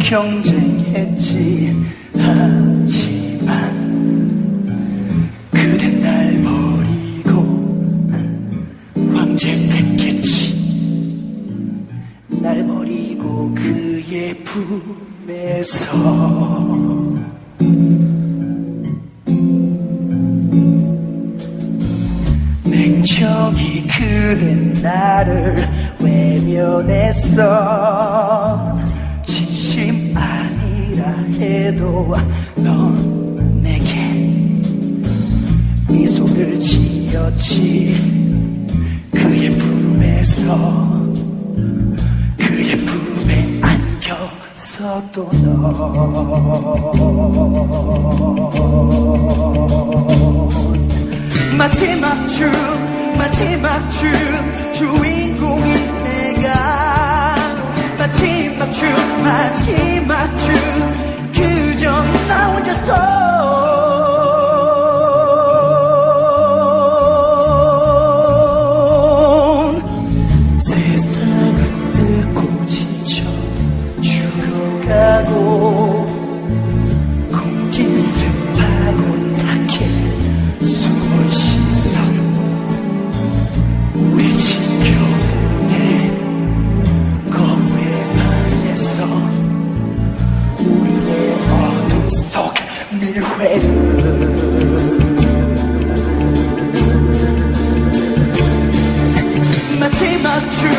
경쟁했지 하지만 그댄 날 버리고 황제를 택했지. 날 버리고 그의 품에서 냉정히 그댄 나를 외면했어 해도 넌 내게 미소를 지었지. 그의 품에서 그의 품에 안겨서도 넌 마지막 춤 마지막 춤 주인공이 내가. 마지막 춤 마지막 마지막 줄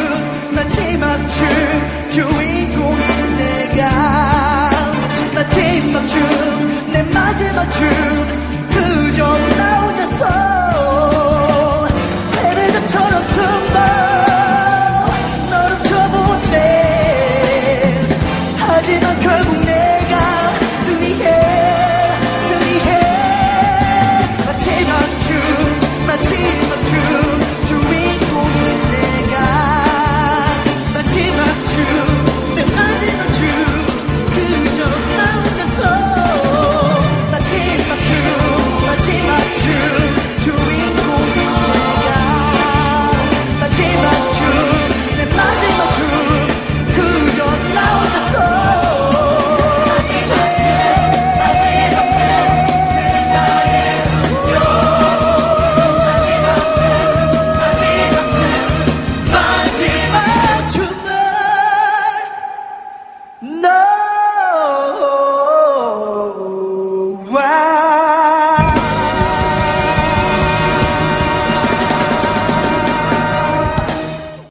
마지막 줄 주인공인 내가. 마지막 줄내 마지막 줄 No!